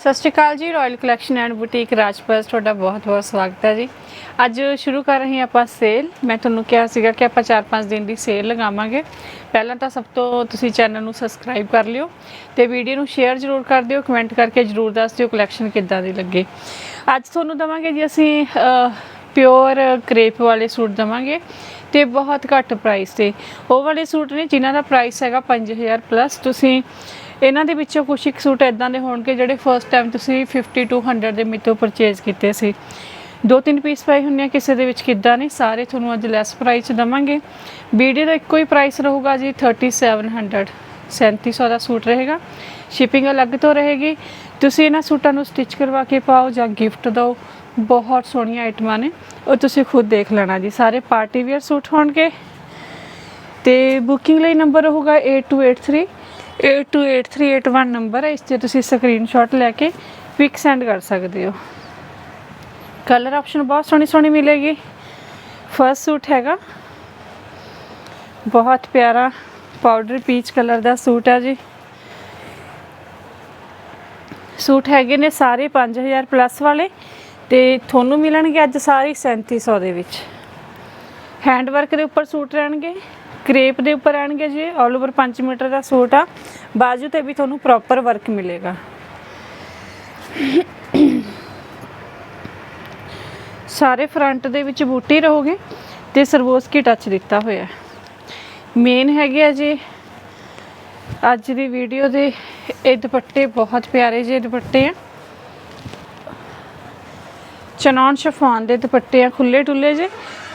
ਸਤਿ ਸ਼੍ਰੀ ਅਕਾਲ ਜੀ royal collection and boutique Rajpal, ਤੁਹਾਡਾ ਬਹੁਤ-ਬਹੁਤ ਸਵਾਗਤ ਹੈ ਜੀ। ਅੱਜ ਸ਼ੁਰੂ ਕਰ ਰਹੇ ਹਾਂ ਆਪਾਂ ਸੇਲ ਮੈਂ ਤੁਹਾਨੂੰ ਕਿਹਾ ਸੀਗਾ ਕਿ ਆਪਾਂ 4-5 ਦਿਨ ਦੀ ਸੇਲ ਲਗਾਵਾਂਗੇ। ਪਹਿਲਾਂ ਤਾਂ ਸਭ ਤੋਂ ਤੁਸੀਂ ਚੈਨਲ ਨੂੰ ਸਬਸਕ੍ਰਾਈਬ ਕਰ ਲਿਓ ਤੇ ਵੀਡੀਓ ਨੂੰ ਸ਼ੇਅਰ ਜ਼ਰੂਰ ਕਰ ਦਿਓ ਕਮੈਂਟ ਕਰਕੇ ਜ਼ਰੂਰ ਦੱਸ ਦਿਓ ਕਲੈਕਸ਼ਨ ਕਿੱਦਾਂ ਦੀ ਲੱਗੇ। ਅੱਜ ਤੁਹਾਨੂੰ ਦਵਾਂਗੇ ਜੀ ਅਸੀਂ ਪਿਓਰ ਕ੍ਰੇਪ ਵਾਲੇ ਸੂਟ ਦਵਾਂਗੇ ਤੇ ਬਹੁਤ ਘੱਟ ਪ੍ਰਾਈਸ ਤੇ। ਉਹ ਵਾਲੇ ਸੂਟ ਨੇ ਜਿਨ੍ਹਾਂ ਦਾ ਪ੍ਰਾਈਸ ਹੈਗਾ 5000 ਪਲੱਸ ਤੁਸੀਂ ਇਹਨਾਂ ਦੇ ਵਿੱਚੋਂ ਕੁਝ ਇੱਕ ਸੂਟ ਇਦਾਂ ਦੇ ਹੋਣਗੇ ਜਿਹੜੇ ਫਰਸਟ ਟਾਈਮ ਤੁਸੀਂ 50 ਟੂ 100 ਦੇ ਮਿੱਤੋਂ ਪਰਚੇਜ਼ ਕੀਤੇ ਸੀ। ਦੋ ਤਿੰਨ ਪੀਸ ਪਾਏ ਹੁੰਨੇ ਆ, ਕਿਸੇ ਦੇ ਵਿੱਚ ਕਿੱਦਾਂ ਨੇ, ਸਾਰੇ ਤੁਹਾਨੂੰ ਅੱਜ ਲੈਸ ਪ੍ਰਾਈਸ 'ਚ ਦਵਾਂਗੇ। ਵੀਡੀਓ ਦਾ ਇੱਕੋ ਹੀ ਪ੍ਰਾਈਸ ਰਹੂਗਾ ਜੀ 3700 3700 ਦਾ ਸੂਟ ਰਹੇਗਾ। ਸ਼ਿਪਿੰਗ ਅਲੱਗ ਤੋਂ ਰਹੇਗੀ। ਤੁਸੀਂ ਇਹਨਾਂ ਸੂਟਾਂ ਨੂੰ ਸਟਿਚ ਕਰਵਾ ਕੇ ਪਾਓ ਜਾਂ ਗਿਫਟ ਦਿਓ। ਬਹੁਤ ਸੋਹਣੀਆਂ ਆਈਟਮਾਂ ਨੇ। ਉਹ ਤੁਸੀਂ ਖੁਦ ਦੇਖ ਲੈਣਾ ਜੀ। ਸਾਰੇ ਪਾਰਟੀ ਵੇਅਰ ਸੂਟ ਹੋਣਗੇ। ਤੇ ਬੁਕਿੰਗ ਲਈ ਨੰਬਰ ਹੋਊਗਾ 8283 828381 ਨੰਬਰ ਹੈ, ਇਸ ਤੇ ਤੁਸੀਂ ਸਕਰੀਨਸ਼ਾਟ ਲੈ ਕੇ ਪਿਕ ਸੈਂਡ ਕਰ ਸਕਦੇ ਹੋ। ਕਲਰ ਆਪਸ਼ਨ ਬਹੁਤ ਸੋਹਣੀ ਸੋਹਣੀ ਮਿਲੇਗੀ। ਫਰਸਟ ਸੂਟ ਹੈਗਾ। ਬਹੁਤ ਪਿਆਰਾ ਪਾਊਡਰ ਪੀਚ ਕਲਰ ਦਾ ਸੂਟ ਹੈ ਜੀ। ਸੂਟ ਹੈਗੇ ਨੇ ਸਾਰੇ 5000 ਪਲੱਸ ਵਾਲੇ ਤੇ ਤੁਹਾਨੂੰ ਮਿਲਣਗੇ ਅੱਜ ਸਾਰੇ 3700 ਦੇ ਵਿੱਚ। ਹੈਂਡ ਵਰਕ ਦੇ ਉੱਪਰ ਸੂਟ ਰਹਿਣਗੇ। ਕ੍ਰੇਪ ਦੇ ਉੱਪਰ ਰਹਿਣਗੇ ਜੀ ਆਲ ਓਵਰ 5 ਮੀਟਰ ਦਾ ਸੂਟ ਆ। ਬਾਜੂ ਤੇ ਵੀ ਤੁਹਾਨੂੰ ਪ੍ਰੋਪਰ ਵਰਕ ਮਿਲੇਗਾ। ਸਾਰੇ ਫਰੰਟ ਦੇ ਵਿੱਚ ਬੂਟੀ ਰਹੋਗੇ ਤੇ ਸਰਵੋਸਕੀ ਟੱਚ ਦਿੱਤਾ ਹੋਇਆ ਮੇਨ ਹੈਗੇ ਆ ਜੀ, ਅੱਜ ਦੀ ਵੀਡੀਓ ਦੇ ਇਹ ਦੁਪੱਟੇ ਬਹੁਤ ਪਿਆਰੇ ਜਿਹੇ ਦੁਪੱਟੇ ਆ। ਚਨੌਨ ਸ਼ਫਾਨ ਦੇ ਦੁਪੱਟੇ ਆ ਖੁੱਲੇ ਟੁੱਲੇ ਜੇ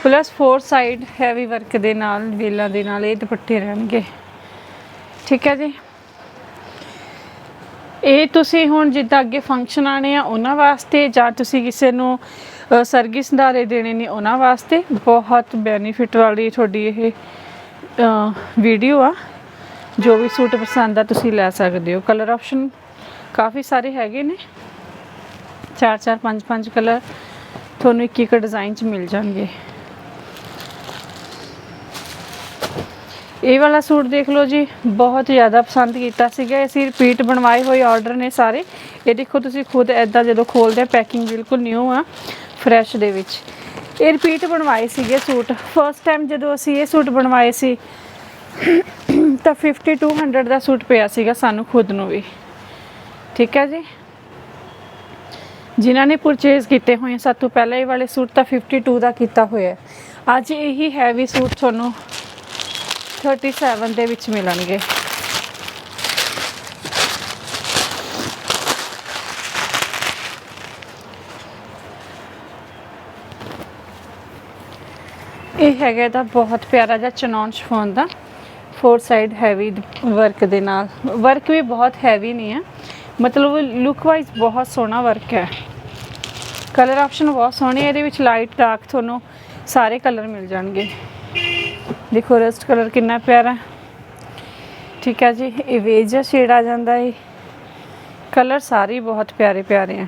plus four side heavy work ਦੇ ਨਾਲ ਵੇਲਾਂ ਦੇ ਨਾਲ ਇਹ ਦੁਪੱਟੇ ਰਹਿਣਗੇ। ਠੀਕ ਹੈ ਜੀ? ਇਹ ਤੁਸੀਂ ਹੁਣ ਜਿੱਦਾਂ ਅੱਗੇ ਫੰਕਸ਼ਨ ਆਣੇ ਆ ਉਹਨਾਂ ਵਾਸਤੇ ਜਾਂ ਤੁਸੀਂ ਕਿਸੇ ਨੂੰ ਅ, ਸਰਗੀ ਸੰਧਾਰੇ ਦੇਣੇ ਨੇ ਉਹਨਾਂ ਵਾਸਤੇ ਬਹੁਤ ਬੈਨੀਫਿਟ ਵਾਲੀ ਤੁਹਾਡੀ ਇਹ ਵੀਡੀਓ ਆ। ਜੋ ਵੀ ਸੂਟ ਪਸੰਦ ਆ ਤੁਸੀਂ ਲੈ ਸਕਦੇ ਹੋ। ਕਲਰ ਆਪਸ਼ਨ ਕਾਫੀ ਸਾਰੇ ਹੈਗੇ ਨੇ। ਚਾਰ ਚਾਰ ਪੰਜ ਪੰਜ ਕਲਰ ਤੁਹਾਨੂੰ ਇੱਕ ਇੱਕ ਡਿਜ਼ਾਈਨ ਚ ਮਿਲ ਜਾਣਗੇ। ਇਹ ਵਾਲਾ ਸੂਟ ਦੇਖ ਲਓ ਜੀ, ਬਹੁਤ ਜ਼ਿਆਦਾ ਪਸੰਦ ਕੀਤਾ ਸੀਗਾ। ਅਸੀਂ ਰਿਪੀਟ ਬਣਵਾਏ ਹੋਏ ਆਰਡਰ ਨੇ ਸਾਰੇ। ਇਹ ਦੇਖੋ ਤੁਸੀਂ ਖੁਦ ਐਦਾਂ ਜਦੋਂ ਖੋਲਦੇ ਆ ਪੈਕਿੰਗ ਬਿਲਕੁਲ ਨਿਊ ਆ ਫਰੈਸ਼ ਦੇ ਵਿੱਚ। ਇਹ ਰਿਪੀਟ ਬਣਵਾਏ ਸੀਗੇ ਸੂਟ। ਫਰਸਟ ਟਾਈਮ ਜਦੋਂ ਅਸੀਂ ਇਹ ਸੂਟ ਬਣਵਾਏ ਸੀ, ਤਾਂ 50 to 100 ਦਾ ਸੂਟ ਪਿਆ ਸੀਗਾ ਸਾਨੂੰ ਖੁਦ ਨੂੰ ਵੀ। ਠੀਕ ਹੈ ਜੀ? ਜਿਨ੍ਹਾਂ ਨੇ ਪਰਚੇਜ਼ ਕੀਤੇ ਹੋਏ ਸਭ ਤੋਂ ਪਹਿਲਾਂ ਇਹ ਵਾਲੇ ਸੂਟ ਤਾਂ 52 ਦਾ ਕੀਤਾ ਹੋਇਆ। ਅੱਜ ਇਹੀ ਹੈਵੀ ਸੂਟ ਤੁਹਾਨੂੰ 37 ਦੇ ਵਿੱਚ ਮਿਲਣਗੇ। ਇਹ ਹੈਗਾ ਤਾਂ ਬਹੁਤ ਪਿਆਰਾ ਜਿਹਾ ਚਨੌਨ ਸ਼ਫੋਨ ਦਾ। ਫੋਰ ਸਾਈਡ ਹੈਵੀ ਵਰਕ ਦੇ ਨਾਲ। ਵਰਕ ਵੀ ਬਹੁਤ ਹੈਵੀ ਨਹੀਂ ਹੈ। ਮਤਲਬ ਲੁੱਕ ਵਾਈਜ਼ ਬਹੁਤ ਸੋਹਣਾ ਵਰਕ ਹੈ। ਕਲਰ ਆਪਸ਼ਨ ਬਹੁਤ ਸੋਹਣੇ ਇਹਦੇ ਵਿੱਚ ਲਾਈਟ ਡਾਰਕ ਤੁਹਾਨੂੰ ਸਾਰੇ ਕਲਰ ਮਿਲ ਜਾਣਗੇ। ਦੇਖੋ ਰਸਟ ਕਲਰ ਕਿੰਨਾ ਪਿਆਰਾ ਠੀਕ ਹੈ ਜੀ ਇਹ ਵੇਜ ਸ਼ੇਡ ਆ ਜਾਂਦਾ ਹੈ। ਕਲਰ ਸਾਰੇ ਬਹੁਤ ਪਿਆਰੇ ਪਿਆਰੇ ਆ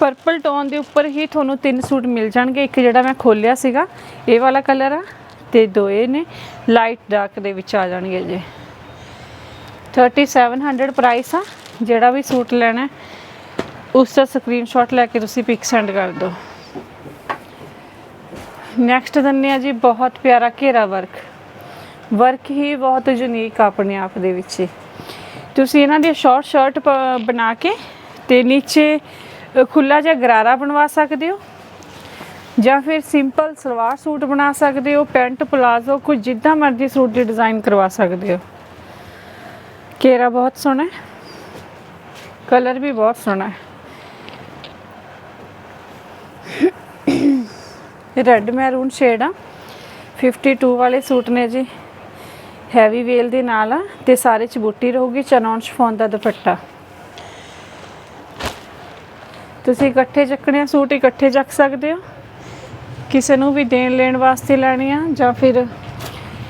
ਪਰਪਲ ਟੋਨ ਦੇ ਉੱਪਰ ਹੀ ਤੁਹਾਨੂੰ ਤਿੰਨ ਸੂਟ ਮਿਲ ਜਾਣਗੇ। ਇੱਕ ਜਿਹੜਾ ਮੈਂ ਖੋਲਿਆ ਸੀਗਾ ਇਹ ਵਾਲਾ ਕਲਰ ਆ ਤੇ ਦੋ ਇਹ ਨੇ ਲਾਈਟ ਡਾਰਕ ਦੇ ਵਿੱਚ ਆ ਜਾਣਗੇ ਜੀ। 3700 ਪ੍ਰਾਈਸ ਆ ਜਿਹੜਾ ਵੀ ਸੂਟ ਲੈਣਾ ਹੈ, ਉਸ ਦਾ ਸਕਰੀਨਸ਼ਾਟ ਲੈ ਕੇ ਤੁਸੀਂ ਪਿਕ ਸੈਂਡ ਕਰ ਦਿਓ। ਨੈਕਸਟ ਦੰਨੇ ਆ ਜੀ ਬਹੁਤ ਪਿਆਰਾ ਘੇਰਾ ਵਰਕ। ਵਰਕ ਹੀ ਬਹੁਤ ਯੂਨੀਕ ਆਪਣੇ ਆਪ ਦੇ ਵਿੱਚ ਹੀ। ਤੁਸੀਂ ਇਹਨਾਂ ਦੀ ਸ਼ਾਰਟ ਸ਼ਰਟ ਬਣਾ ਕੇ ਤੇ ਨੀਚੇ ਅ, ਖੁੱਲਾ ਜਿਹਾ ਗਰਾਰਾ ਬਣਵਾ ਸਕਦੇ ਹੋ। ਜਾਂ ਫਿਰ ਸਿੰਪਲ ਸਲਵਾਰ ਸੂਟ ਬਣਾ ਸਕਦੇ ਹੋ ਪੈਂਟ ਪਲਾਜ਼ੋ ਕੁਝ ਜਿੱਦਾਂ ਮਰਜ਼ੀ ਸੂਟ ਦੀ ਡਿਜ਼ਾਈਨ ਕਰਵਾ ਸਕਦੇ ਹੋ। ਘੇਰਾ ਬਹੁਤ ਸੋਹਣਾ ਹੈ। ਕਲਰ ਵੀ ਬਹੁਤ ਸੋਹਣਾ ਹੈ। ਰੈੱਡ ਮੈਰੂਨ ਸ਼ੇਡ ਆ। 52 ਵਾਲੇ ਸੂਟ ਨੇ ਜੀ। ਹੈਵੀ ਵੇਲ ਦੇ ਨਾਲ ਆ ਤੇ ਸਾਰੇ ਚ ਬੂਟੀ ਰਹੂਗੀ ਚਨੌਨ ਸ਼ਫੋਨ ਦਾ ਦੁਪੱਟਾ। ਤੁਸੀਂ ਇਕੱਠੇ ਚੱਕਣੇ ਆ ਸੂਟ, ਇਕੱਠੇ ਚੱਕ ਸਕਦੇ ਹੋ। ਕਿਸੇ ਨੂੰ ਵੀ ਦੇਣ ਲੈਣ ਵਾਸਤੇ ਲੈਣੇ ਆ ਜਾਂ ਫਿਰ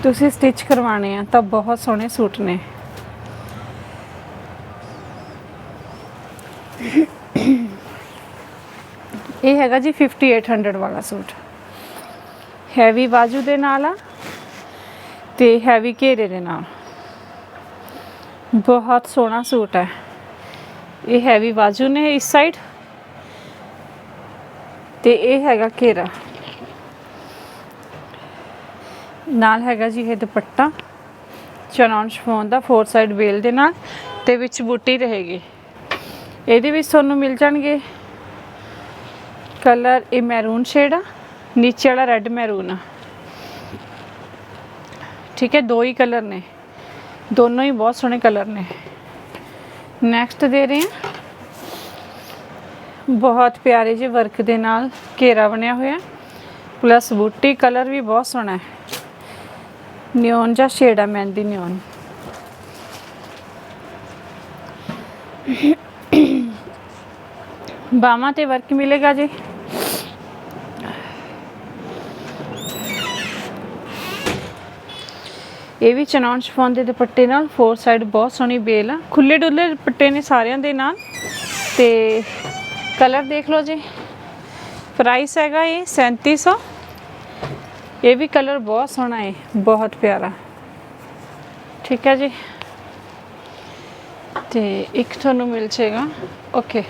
ਤੁਸੀਂ ਸਟਿਚ ਕਰਵਾਣੇ ਆ, ਤਾਂ ਬਹੁਤ ਸੋਹਣੇ ਸੂਟ ਨੇ। ਇਹ ਹੈਗਾ ਜੀ 5800 ਵਾਲਾ ਸੂਟ। ਹੈਵੀ ਬਾਜੂ ਦੇ ਨਾਲ ਆ ਤੇ ਹੈਵੀ ਘੇਰੇ ਦੇ ਨਾਲ। ਬਹੁਤ ਸੋਹਣਾ ਸੂਟ ਹੈ। ਇਹ ਹੈਵੀ ਬਾਜੂ ਨੇ ਇਸ ਸਾਈਡ ਤੇ ਇਹ ਹੈਗਾ ਘੇਰਾ। ਨਾਲ ਹੈਗਾ ਜੀ ਇਹ ਦੁਪੱਟਾ ਚਨੌਨ ਸ਼ਫੋਨ ਦਾ ਫੋਰ ਸਾਈਡ ਵੇਲ ਦੇ ਨਾਲ ਤੇ ਵਿੱਚ ਬੂਟੀ ਰਹੇਗੀ। ਇਹਦੇ ਵਿੱਚ ਤੁਹਾਨੂੰ ਮਿਲ ਜਾਣਗੇ ਕਲਰ ਇਹ ਮੈਰੂਨ ਸ਼ੇਡ ਆ। ਨੀਚੇ ਵਾਲਾ ਰੈੱਡ ਮੈਰੂਨ ਆ। ਠੀਕ ਹੈ, ਦੋ ਹੀ ਕਲਰ ਨੇ। ਦੋਨੋਂ ਹੀ ਬਹੁਤ ਸੋਹਣੇ ਕਲਰ ਨੇ। ਨੈਕਸਟ ਦੇ ਰਹੇ ਹਾਂ। ਬਹੁਤ ਪਿਆਰੇ ਜਿਹੇ ਵਰਕ ਦੇ ਨਾਲ ਘੇਰਾ ਬਣਿਆ ਹੋਇਆ। ਪਲੱਸ ਬੂਟੀ ਕਲਰ ਵੀ ਬਹੁਤ ਸੋਹਣਾ ਹੈ। ਨਿਓਨ ਜਾਂ ਸ਼ੇਡ ਆ, ਮਹਿੰਦੀ ਨਿਓਨ ਬਾਹਾਂ ਤੇ ਵਰਕ ਮਿਲੇਗਾ ਜੀ। ਇਹ ਵੀ ਚਨੌਨ ਸ਼ਫੋਨ ਦੇ ਦੁਪੱਟੇ ਨਾਲ ਫੋਰ ਸਾਈਡ ਬਹੁਤ ਸੋਹਣੀ ਬੇਲ ਆ। ਖੁੱਲੇ ਡੁੱਲੇ ਦੁਪੱਟੇ ਨੇ ਸਾਰਿਆਂ ਦੇ ਨਾਲ। ਤੇ ਕਲਰ ਦੇਖ ਲਓ ਜੀ। ਪ੍ਰਾਈਸ ਹੈਗਾ ਇਹ 3700 ਇਹ ਵੀ ਕਲਰ ਬਹੁਤ ਸੋਹਣਾ ਹੈ ਬਹੁਤ ਪਿਆਰਾ। ਠੀਕ ਹੈ ਜੀ। ਤੇ ਇੱਕ ਤੁਹਾਨੂੰ ਮਿਲ ਜਾਏਗਾ। ਓਕੇ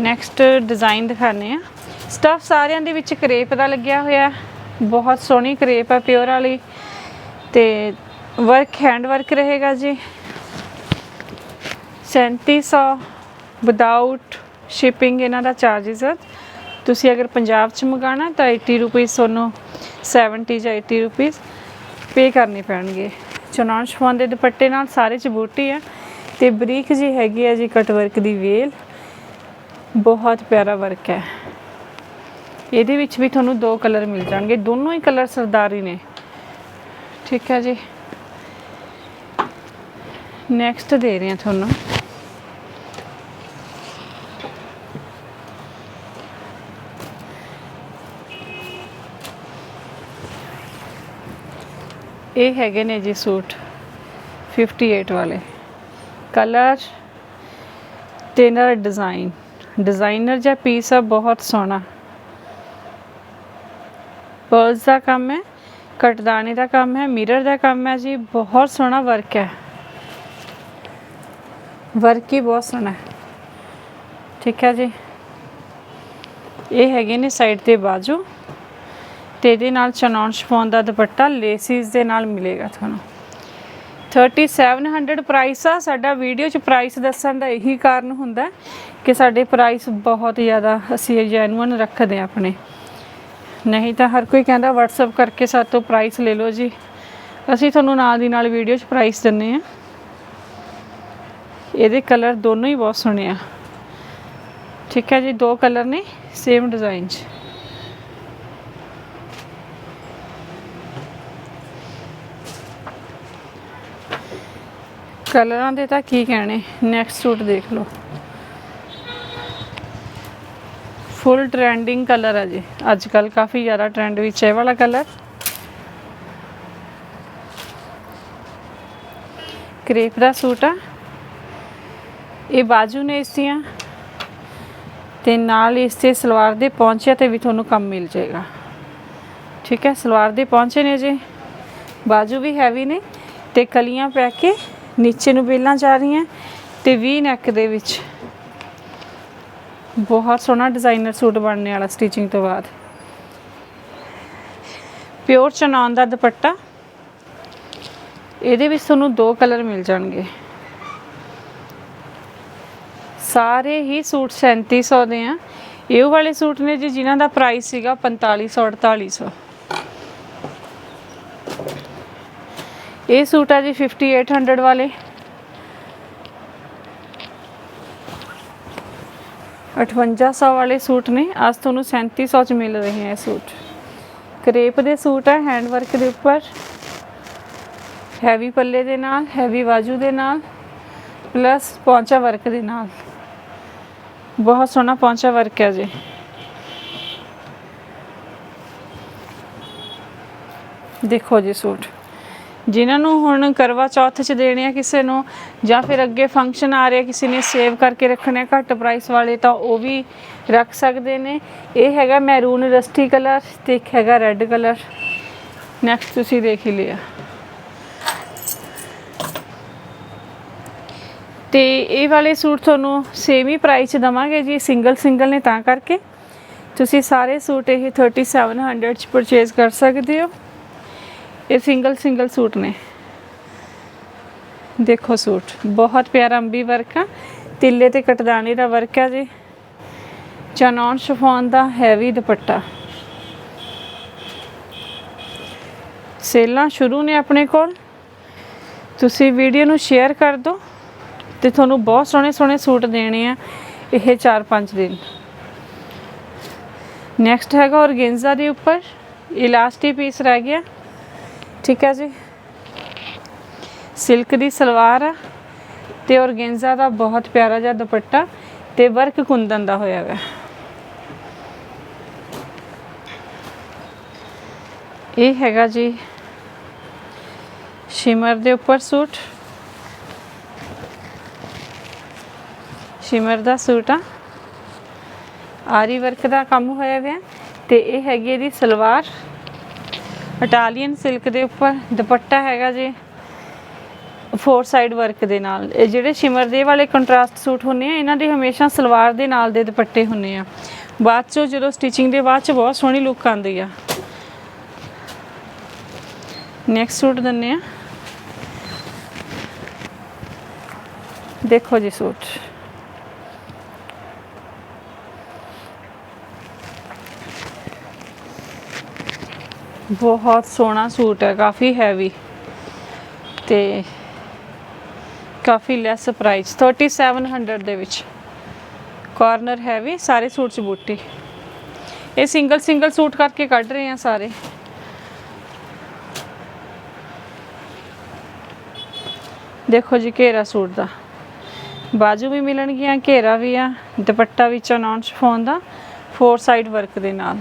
ਨੈਕਸਟ ਡਿਜ਼ਾਈਨ ਦਿਖਾਣੇ ਆ ਸਟਫ ਸਾਰਿਆਂ ਦੇ ਵਿੱਚ ਕਰੇਪ ਦਾ ਲੱਗਿਆ ਹੋਇਆ ਬਹੁਤ ਸੋਹਣੀ ਕਰੇਪ ਹੈ ਪਿਓਰ ਵਾਲੀ। ਤੇ ਵਰਕ ਹੈਂਡ ਵਰਕ ਰਹੇਗਾ ਜੀ। 3700 ਵਿਦਆਊਟ ਸ਼ਿਪਿੰਗ ਇਹਨਾਂ ਦਾ ਚਾਰजेस ਹੈ ਤੁਸੀਂ ਅਗਰ ਪੰਜਾਬ ਚ ਮੰਗਾਣਾ ਤਾਂ 80 ਰੁਪਏ ਤੁਹਾਨੂੰ 70 ਜਾਂ 80 ਰੁਪਏ ਪੇ ਕਰਨੇ ਪੈਣਗੇ। ਚਨਾਨ ਸ਼ਫੋਨ ਦੇ ਦੁਪੱਟੇ ਨਾਲ ਸਾਰੇ ਚ ਬੂਟੀ ਆ ਤੇ ਬਰੀਕ ਜੀ ਹੈਗੀ ਹੈ ਜੀ ਕਟ ਵਰਕ ਦੀ ਵੇਲ। ਬਹੁਤ ਪਿਆਰਾ ਵਰਕ ਹੈ। ਇਹਦੇ ਵਿੱਚ ਵੀ ਤੁਹਾਨੂੰ ਦੋ ਕਲਰ ਮਿਲ ਜਾਣਗੇ। ਦੋਨੋਂ ਹੀ ਕਲਰ ਸਰਦਾਰੀ ਨੇ। ਠੀਕ ਹੈ ਜੀ। ਨੈਕਸਟ ਦੇ ਰਹੇ ਹਾਂ ਤੁਹਾਨੂੰ। ਇਹ ਹੈਗੇ ਨੇ ਜੀ ਸੂਟ 58 ਵਾਲੇ। ਕਲਰ ਤੇ ਨਾਲ ਡਿਜ਼ਾਈਨ ਡਿਜ਼ਾਈਨਰ ਜਾਂ ਪੀਸ ਆ, ਬਹੁਤ ਸੋਹਣਾ। ਪਰਸ ਦਾ ਕੰਮ ਹੈ। ਕਟਦਾਨੇ ਦਾ ਕੰਮ ਹੈ ਮਿਰਰ ਦਾ ਕੰਮ ਹੈ ਜੀ, ਬਹੁਤ ਸੋਹਣਾ ਵਰਕ ਹੈ। ਵਰਕ ਹੀ ਬਹੁਤ ਸੋਹਣਾ ਹੈ। ਠੀਕ ਹੈ ਜੀ। ਇਹ ਹੈਗੇ ਨੇ ਸਾਈਡ ਤੇ ਬਾਜੂ। ਤੇ ਇਹਦੇ ਨਾਲ ਚਨੌਨ ਸ਼ਫੋਨ ਦਾ ਦੁਪੱਟਾ ਲੇਸਿਸ ਦੇ ਨਾਲ ਮਿਲੇਗਾ ਤੁਹਾਨੂੰ। 3700 ਪ੍ਰਾਈਸ ਆ। ਸਾਡਾ ਵੀਡੀਓ ਚ ਪ੍ਰਾਈਸ ਦੱਸਣ ਦਾ ਇਹੀ ਕਾਰਨ ਹੁੰਦਾ ਕਿ ਸਾਡੇ ਪ੍ਰਾਈਸ ਬਹੁਤ ਜ਼ਿਆਦਾ ਅਸੀਂ ਜੈਨੂਅਨ ਰੱਖਦੇ ਹਾਂ ਆਪਣੇ। ਨਹੀਂ ਤਾਂ ਹਰ ਕੋਈ ਕਹਿੰਦਾ WhatsApp ਕਰਕੇ ਸਾਡੇ ਤੋਂ ਪ੍ਰਾਈਸ ਲੈ ਲਓ ਜੀ। ਅਸੀਂ ਤੁਹਾਨੂੰ ਨਾਲ ਦੀ ਨਾਲ ਵੀਡੀਓ 'ਚ ਪ੍ਰਾਈਸ ਦਿੰਨੇ ਆ ਇਹਦੇ ਕਲਰ ਦੋਨੋਂ ਹੀ ਬਹੁਤ ਸੋਹਣੇ ਆ। ਠੀਕ ਹੈ ਜੀ, ਦੋ ਕਲਰ ਨੇ ਸੇਮ ਡਿਜ਼ਾਈਨ 'ਚ। ਕਲਰਾਂ ਦੇ ਤਾਂ ਕੀ ਕਹਿਣੇ ਨੈਕਸਟ ਸੂਟ ਦੇਖ ਲਓ। ਫੁੱਲ ਟ੍ਰੈਂਡਿੰਗ ਕਲਰ ਹੈ ਜੀ। ਅੱਜ ਕੱਲ ਕਾਫੀ ਜ਼ਿਆਦਾ ਟ੍ਰੈਂਡ ਵਿੱਚ ਹੈ ਵਾਲਾ ਕਲਰ। ਕ੍ਰੇਪ ਦਾ ਸੂਟ ਆ। ਇਹ ਬਾਜੂ ਨੇ ਇਸ ਦੀਆਂ। ਤੇ ਨਾਲ ਇਸ ਤੇ ਸਲਵਾਰ ਦੇ ਪਹੁੰਚਿਆ ਤੇ ਵੀ ਤੁਹਾਨੂੰ ਕੰਮ ਮਿਲ ਜਾਏਗਾ। ਠੀਕ ਹੈ, ਸਲਵਾਰ ਦੇ ਪਹੁੰਚੇ ਨੇ ਜੀ। ਬਾਜੂ ਵੀ ਹੈਵੀ ਨੇ ਤੇ ਕਲੀਆਂ ਪੈ ਕੇ ਨੀਚੇ ਨੂੰ ਬੇਲਾਂ ਜਾ ਰਹੀਆਂ ਤੇ ਵੀ ਨੈਕ ਦੇ ਵਿੱਚ। ਬਹੁਤ ਸੋਹਣਾ ਡਿਜ਼ਾਈਨਰ ਸੂਟ ਬਣਨੇ ਵਾਲਾ ਸਟਿਚਿੰਗ ਤੋਂ ਬਾਅਦ। ਪਿਓਰ ਚਨਾਨ ਦਾ ਦੁਪੱਟਾ। ਇਹਦੇ ਵਿੱਚ ਤੁਹਾਨੂੰ ਦੋ ਕਲਰ ਮਿਲ ਜਾਣਗੇ। ਸਾਰੇ ਹੀ ਸੂਟ 3700 ਦੇ ਆ। ਇਹ ਵਾਲੇ ਸੂਟ ਨੇ ਜੀ ਜਿਨ੍ਹਾਂ ਦਾ ਪ੍ਰਾਈਸ ਸੀਗਾ 4500 4800 ਇਹ ਸੂਟ ਆ ਜੀ 5800 ਵਾਲੇ। 5800 ਵਾਲੇ ਸੂਟ ਨੇ। ਅੱਜ ਤੁਹਾਨੂੰ 3700 ਚ ਮਿਲ ਰਹੇ ਹੈ ਇਹ ਸੂਟ। ਕਰੇਪ ਦੇ ਸੂਟ ਹੈ ਹੈਂਡ ਵਰਕ ਦੇ ਉੱਪਰ। ਹੈਵੀ ਪੱਲੇ ਦੇ ਨਾਲ ਹੈਵੀ ਬਾਜੂ ਦੇ ਨਾਲ ਪਲੱਸ ਪੌਂਚਾ ਵਰਕ ਦੇ ਨਾਲ। ਬਹੁਤ ਸੋਹਣਾ ਪੌਂਚਾ ਵਰਕ ਹੈ ਜੀ। ਦੇਖੋ ਜੀ ਸੂਟ। ਜਿਨ੍ਹਾਂ ਨੂੰ ਹੁਣ ਕਰਵਾ ਚੌਥ 'ਚ ਦੇਣੇ ਆ ਕਿਸੇ ਨੂੰ, ਜਾਂ ਫਿਰ ਅੱਗੇ ਫੰਕਸ਼ਨ ਆ ਰਿਹਾ ਕਿਸੇ ਨੇ ਸੇਵ ਕਰਕੇ ਰੱਖਣੇ ਆ ਘੱਟ ਪ੍ਰਾਈਸ ਵਾਲੇ, ਤਾਂ ਉਹ ਵੀ ਰੱਖ ਸਕਦੇ ਨੇ। ਇਹ ਹੈਗਾ ਮੈਰੂਨ ਰਸਟੀ ਕਲਰ ਤੇ ਇੱਕ ਹੈਗਾ ਰੈੱਡ ਕਲਰ ਨੈਕਸਟ ਤੁਸੀਂ ਦੇਖ ਹੀ ਲਿਆ। ਤੇ ਇਹ ਵਾਲੇ ਸੂਟ ਤੁਹਾਨੂੰ ਸੇਮ ਹੀ ਪ੍ਰਾਈਸ 'ਚ ਦਵਾਂਗੇ ਜੀ ਸਿੰਗਲ ਸਿੰਗਲ ਨੇ ਤਾਂ ਕਰਕੇ। ਤੁਸੀਂ ਸਾਰੇ ਸੂਟ ਇਹ 3700 ਚ ਪਰਚੇਜ਼ ਕਰ ਸਕਦੇ ਹੋ। ਇਹ ਸਿੰਗਲ ਸਿੰਗਲ ਸੂਟ ਨੇ। ਦੇਖੋ ਸੂਟ ਬਹੁਤ ਪਿਆਰਾ ਅੰਬੀ ਵਰਕ ਆ। ਤਿੱਲੇ ਤੇ ਕਟਦਾਨੀ ਦਾ ਵਰਕ ਆ ਜੀ। ਚਨੌਨ ਸ਼ਫੋਨ ਦਾ ਹੈਵੀ ਦੁਪੱਟਾ। ਸੇਲਾਂ ਸ਼ੁਰੂ ਨੇ ਆਪਣੇ ਕੋਲ। ਤੁਸੀਂ ਵੀਡੀਓ ਨੂੰ ਸ਼ੇਅਰ ਕਰ ਦਿਓ ਤੇ ਤੁਹਾਨੂੰ ਬਹੁਤ ਸੋਹਣੇ ਸੋਹਣੇ ਸੂਟ ਦੇਣੇ ਆ ਇਹ 4-5 ਦਿਨ। ਨੈਕਸਟ ਹੈਗਾ ਔਰਗੇਂਜ਼ਾ ਦੇ ਉੱਪਰ। ਇਲਾਸਟੀ ਪੀਸ ਰਹਿ ਗਿਆ। ਠੀਕ ਹੈ ਜੀ। ਸਿਲਕ ਦੀ ਸਲਵਾਰ ਆ ਤੇ ਔਰਗੇਂਜ਼ਾ ਦਾ ਬਹੁਤ ਪਿਆਰਾ ਜਿਹਾ ਦੁਪੱਟਾ ਤੇ ਵਰਕ ਕੁੰਦਨ ਦਾ ਹੋਇਆ ਹੈ ਇਹ ਹੈਗਾ ਜੀ ਸ਼ਿਮਰ ਦੇ ਉੱਪਰ ਸੂਟ। ਸ਼ਿਮਰ ਦਾ ਸੂਟ ਆ। ਆਰੀ ਵਰਕ ਦਾ ਕੰਮ ਹੋਇਆ ਹੋਇਆ ਤੇ ਇਹ ਹੈਗੀ ਇਹਦੀ ਸਲਵਾਰ। ਇਟਾਲੀਅਨ ਸਿਲਕ ਦੇ ਉੱਪਰ ਦੁਪੱਟਾ ਹੈਗਾ ਜੀ। ਫੋਰ ਸਾਈਡ ਵਰਕ ਦੇ ਨਾਲ। ਇਹ ਜਿਹੜੇ ਸ਼ਿਮਰ ਦੇ ਵਾਲੇ ਕੰਟਰਾਸਟ ਸੂਟ ਹੁੰਦੇ ਆ, ਇਹਨਾਂ ਦੇ ਹਮੇਸ਼ਾ ਸਲਵਾਰ ਦੇ ਨਾਲ ਦੇ ਦੁਪੱਟੇ ਹੁੰਦੇ ਆ। ਬਾਅਦ ਚੋਂ ਜਦੋਂ ਸਟਿਚਿੰਗ ਦੇ ਬਾਅਦ ਚ ਬਹੁਤ ਸੋਹਣੀ ਲੁੱਕ ਆਉਂਦੀ ਆ। ਨੈਕਸਟ ਸੂਟ ਦਿੰਨੇ ਆ। ਦੇਖੋ ਜੀ ਸੂਟ। ਬਹੁਤ ਸੋਹਣਾ ਸੂਟ ਹੈ, ਕਾਫੀ ਹੈਵੀ ਤੇ ਕਾਫੀ ਲੈਸ ਪ੍ਰਾਈਸ 3700 ਦੇ ਵਿੱਚ। ਕਾਰਨਰ ਹੈਵੀ ਸਾਰੇ ਸੂਟ ਚ ਬੂਟੀ ਇਹ ਸਿੰਗਲ ਸਿੰਗਲ ਸੂਟ ਕਰਕੇ ਕੱਢ ਰਹੇ ਆ ਸਾਰੇ। ਦੇਖੋ ਜੀ, ਘੇਰਾ ਸੂਟ ਦਾ। ਬਾਜੂ ਵੀ ਮਿਲਣਗੀਆਂ, ਘੇਰਾ ਵੀ ਆ, ਦੁਪੱਟਾ ਵੀ ਚਨੌਨ ਫੋਨ ਦਾ ਫੋਰ ਸਾਈਡ ਵਰਕ ਦੇ ਨਾਲ।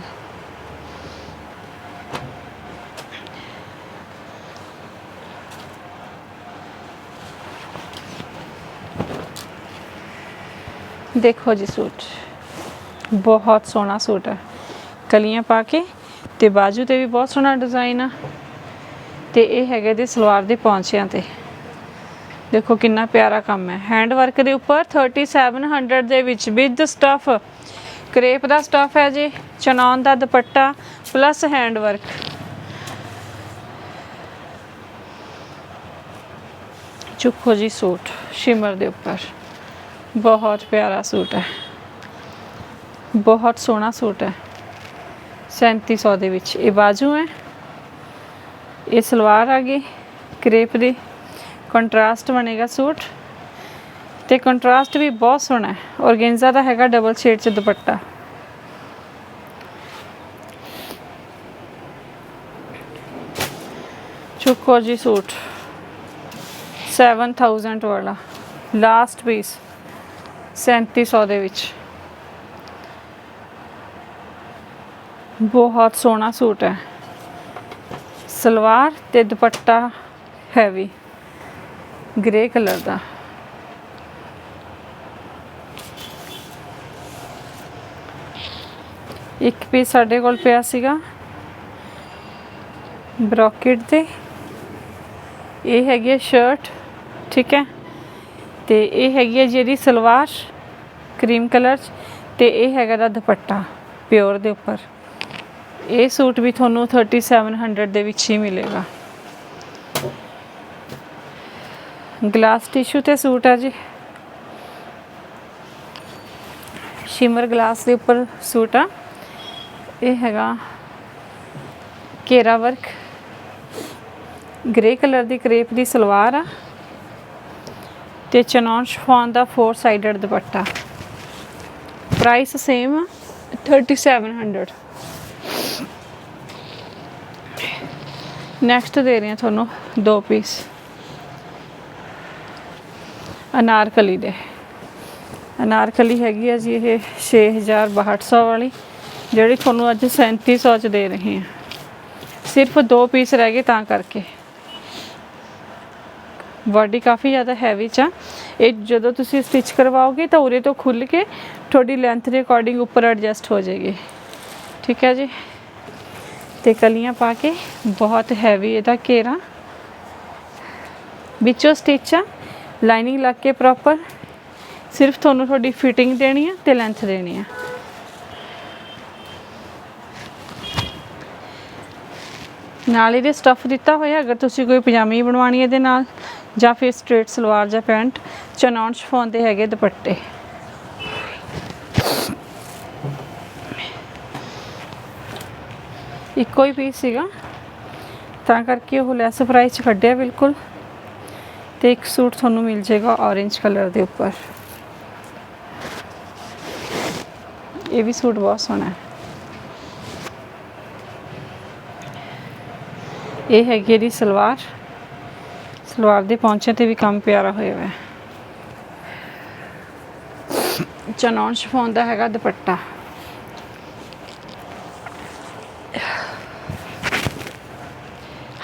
ਦੇਖੋ ਜੀ ਸੂਟ। ਬਹੁਤ ਸੋਹਣਾ ਸੂਟ ਹੈ। ਕਲੀਆਂ ਪਾ ਕੇ ਤੇ ਬਾਜੂ ਤੇ ਵੀ ਬਹੁਤ ਸੋਹਣਾ ਡਿਜ਼ਾਈਨ ਆ। ਤੇ ਇਹ ਹੈਗੇ ਦੇ ਸਲਵਾਰ ਦੇ ਪੌਂਚਿਆਂ ਤੇ। ਦੇਖੋ ਕਿੰਨਾ ਪਿਆਰਾ ਕੰਮ ਹੈ। ਹੈਂਡ ਵਰਕ ਦੇ ਉੱਪਰ 3700 ਦੇ ਵਿੱਚ ਵਿਦ ਸਟਫ ਕਰੇਪ ਦਾ ਸਟਫ ਹੈ ਜੀ, ਚਨੌਨ ਦਾ ਦੁਪੱਟਾ ਪਲੱਸ ਹੈਂਡ ਵਰਕ ਚੁੱਕੋ ਜੀ ਸੂਟ, ਸ਼ਿਮਰ ਦੇ ਉੱਪਰ। ਬਹੁਤ ਪਿਆਰਾ ਸੂਟ ਹੈ। ਬਹੁਤ ਸੋਹਣਾ ਸੂਟ ਹੈ। 3700 ਦੇ ਵਿੱਚ। ਇਹ ਬਾਜੂ ਹੈ। ਇਹ ਸਲਵਾਰ ਆ ਗਈ। ਕਰੇਪ ਦੀ ਕੰਟਰਾਸਟ ਬਣੇਗਾ ਸੂਟ। ਤੇ ਕੰਟਰਾਸਟ ਵੀ ਬਹੁਤ ਸੋਹਣਾ ਹੈ। ਔਰਗੇਂਜ਼ਾ ਦਾ ਹੈਗਾ ਡਬਲ ਸ਼ੇਡ ਚ ਦੁਪੱਟਾ। ਚੁੱਕੋ ਜੀ ਸੂਟ। 7000 ਵਾਲਾ। ਲਾਸਟ ਪੀਸ 3700 ਦੇ ਵਿੱਚ। ਬਹੁਤ ਸੋਹਣਾ ਸੂਟ ਹੈ। ਸਲਵਾਰ ਤੇ ਦੁਪੱਟਾ ਹੈਵੀ ਗ੍ਰੇ ਕਲਰ ਦਾ। ਇੱਕ ਪੀਸ ਸਾਡੇ ਕੋਲ ਪਿਆ ਸੀਗਾ। ਬ੍ਰੋਕੇਟ ਤੇ ਇਹ ਹੈਗੀ ਸ਼ਰਟ ਠੀਕ ਹੈ। ਤੇ ਇਹ ਹੈਗੀ ਹੈ ਜਿਹੜੀ ਸਲਵਾਰ ਕਰੀਮ ਕਲਰ ਚ, ਤੇ ਇਹ ਹੈਗਾ ਦਾ ਦੁਪੱਟਾ, ਪਿਓਰ ਦੇ ਉੱਪਰ। ਇਹ ਸੂਟ ਵੀ ਤੁਹਾਨੂੰ 3700 ਦੇ ਵਿੱਚ ਹੀ ਮਿਲੇਗਾ। ਗਲਾਸ ਟਿਸ਼ੂ ਤੇ ਸੂਟ ਆ ਜੀ। ਸ਼ਿਮਰ ਗਲਾਸ ਦੇ ਉੱਪਰ ਸੂਟ ਆ। ਇਹ ਹੈਗਾ ਕੇਰਾ ਵਰਕ। ਗ੍ਰੇ ਕਲਰ ਦੀ ਕਰੇਪ ਦੀ ਸਲਵਾਰ ਆ। ਤੇ ਚਨੌਨ ਸ਼ਫੋਨ ਦਾ four sided dupatta. Price same ਆ 3700 ਨੈਕਸਟ ਦੇ ਰਹੇ ਹਾਂ ਤੁਹਾਨੂੰ ਦੋ ਪੀਸ ਅਨਾਰਕਲੀ ਦੇ। ਅਨਾਰਕਲੀ ਹੈਗੀ ਆ ਜੀ ਇਹ 6200 ਵਾਲੀ, ਜਿਹੜੀ ਤੁਹਾਨੂੰ ਅੱਜ 3700 ਚ ਦੇ ਰਹੇ ਹਾਂ। ਸਿਰਫ ਦੋ ਪੀਸ ਰਹਿ ਗਏ ਤਾਂ ਕਰਕੇ। ਬਾਡੀ ਕਾਫੀ ਜ਼ਿਆਦਾ ਹੈਵੀ ਚ ਆ। ਇਹ ਜਦੋਂ ਤੁਸੀਂ ਸਟਿਚ ਕਰਵਾਓਗੇ ਤਾਂ ਉਰੇ ਤੋਂ ਖੁੱਲ ਕੇ ਤੁਹਾਡੀ ਲੈਂਥ ਦੇ ਅਕੋਰਡਿੰਗ ਉੱਪਰ ਐਡਜਸਟ ਹੋ ਜਾਏਗੀ। ਠੀਕ ਹੈ ਜੀ? ਤੇ ਕਲੀਆਂ ਪਾ ਕੇ ਬਹੁਤ ਹੈਵੀ ਇਹਦਾ ਘੇਰਾ। ਵਿੱਚੋਂ ਸਟਿਚ ਆ ਲਾਈਨਿੰਗ ਲੱਗ ਕੇ ਪ੍ਰੋਪਰ ਸਿਰਫ ਤੁਹਾਨੂੰ ਤੁਹਾਡੀ ਫਿਟਿੰਗ ਦੇਣੀ ਆ ਤੇ ਲੈਂਥ ਦੇਣੀ ਆ। ਨਾਲ ਇਹਦੇ ਸਟੱਫ ਦਿੱਤਾ ਹੋਇਆ, ਅਗਰ ਤੁਸੀਂ ਕੋਈ ਪਜਾਮੀ ਬਣਵਾਉਣੀ ਹੈ ਇਹਦੇ ਨਾਲ। ਜਾਂ ਫਿਰ ਸਟ੍ਰੇਟ ਸਲਵਾਰ ਜਾਂ ਪੈਂਟ ਚਨੌਨ ਸ਼ਫੋਨ ਦੇ ਹੈਗੇ ਦੁਪੱਟੇ। ਇੱਕੋ ਹੀ ਪੀਸ ਸੀਗਾ। ਤਾਂ ਕਰਕੇ ਉਹ ਲੈਸ ਪ੍ਰਾਈਸ 'ਚ ਕੱਢਿਆ ਬਿਲਕੁਲ। ਤੇ ਇੱਕ ਸੂਟ ਤੁਹਾਨੂੰ ਮਿਲ ਜਾਏਗਾ orange ਕਲਰ ਦੇ ਉੱਪਰ। ਇਹ ਵੀ ਸੂਟ ਬਹੁਤ ਸੋਹਣਾ ਹੈ। ਇਹ ਹੈਗੀ ਇਹਦੀ ਸਲਵਾਰ। ਸਲਵਾਰ ਦੇ ਪੌਂਚੇ ਤੇ ਵੀ ਕੰਮ ਪਿਆਰਾ ਹੋਇਆ ਹੋਇਆ। ਚਨੌਨ ਸ਼ਫੋਨ ਦਾ ਹੈਗਾ ਦੁਪੱਟਾ।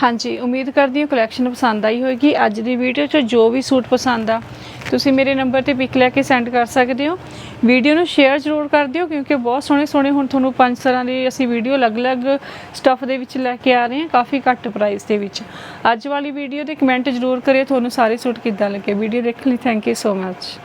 ਹਾਂਜੀ, ਉਮੀਦ ਕਰਦੀ ਹਾਂ ਕਲੈਕਸ਼ਨ ਪਸੰਦ ਆਈ ਹੋਵੇਗੀ ਅੱਜ ਦੀ ਵੀਡੀਓ 'ਚ ਜੋ ਵੀ ਸੂਟ ਪਸੰਦ ਆ, ਤੁਸੀਂ ਮੇਰੇ ਨੰਬਰ ਤੇ ਪਿਕ ਲੈ ਕੇ ਸੈਂਡ ਕਰ ਸਕਦੇ ਹੋ। ਵੀਡੀਓ ਨੂੰ ਸ਼ੇਅਰ ਜ਼ਰੂਰ ਕਰ ਦਿਓ, ਕਿਉਂਕਿ ਬਹੁਤ ਸੋਹਣੇ ਸੋਹਣੇ ਹੁਣ ਤੁਹਾਨੂੰ ਪੰਜ ਤਰ੍ਹਾਂ ਦੀ ਅਸੀਂ ਵੀਡੀਓ ਅਲੱਗ-ਅਲੱਗ ਸਟੱਫ ਦੇ ਵਿੱਚ ਲੈ ਕੇ ਆ ਰਹੇ ਹਾਂ, ਕਾਫੀ ਘੱਟ ਪ੍ਰਾਈਸ ਦੇ ਵਿੱਚ। ਅੱਜ ਵਾਲੀ ਵੀਡੀਓ ਦੇ ਕਮੈਂਟ ਜ਼ਰੂਰ ਕਰਿਓ, ਤੁਹਾਨੂੰ ਸਾਰੇ ਸੂਟ ਕਿੱਦਾਂ ਲੱਗੇ? ਵੀਡੀਓ ਦੇਖਣ ਲਈ ਥੈਂਕ ਯੂ ਸੋ ਮੱਚ